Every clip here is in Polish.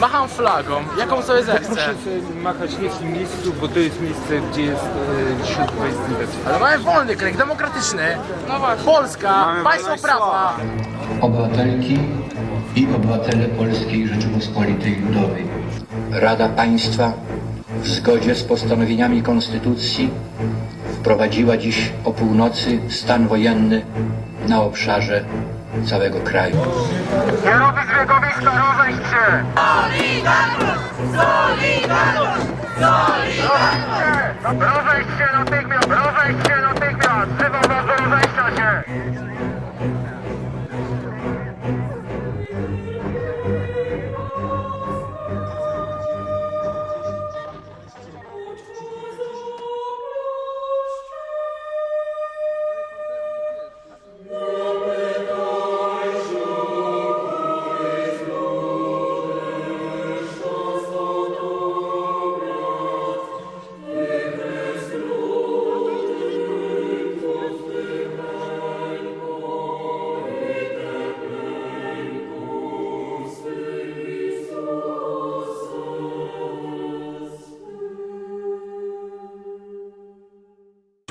Macham flagą, jaką sobie zechcę. Proszę sobie machać nie w tym miejscu, bo to jest miejsce, gdzie jest e. Ale mamy wolny kraj, demokratyczny. No właśnie. Polska, państwo prawa. obywatelki i obywatele Polskiej Rzeczypospolitej Ludowej. Rada Państwa w zgodzie z postanowieniami Konstytucji wprowadziła dziś o północy stan wojenny na obszarze całego kraju. Kierowcy zbiegowiska, rozejść się! Rozejść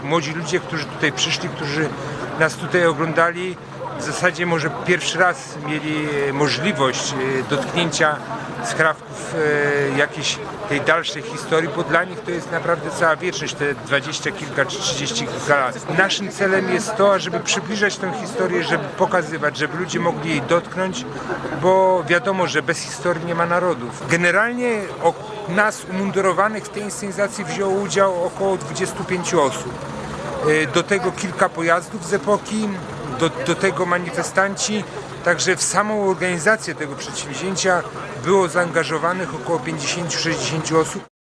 Młodzi ludzie, którzy tutaj przyszli, którzy nas tutaj oglądali, w zasadzie może pierwszy raz mieli e, możliwość e, dotknięcia skrawków e, jakiejś tej dalszej historii, bo dla nich to jest naprawdę cała wieczność, te dwadzieścia kilka czy trzydzieści kilka lat. Naszym celem jest to, żeby przybliżać tę historię, żeby pokazywać, żeby ludzie mogli jej dotknąć, bo wiadomo, że bez historii nie ma narodów. Generalnie o nas umundurowanych w tej inscenizacji wzięło udział około 25 osób. E, Do tego kilka pojazdów z epoki, do, do tego manifestanci. Także w samą organizację tego przedsięwzięcia było zaangażowanych około 50-60 osób.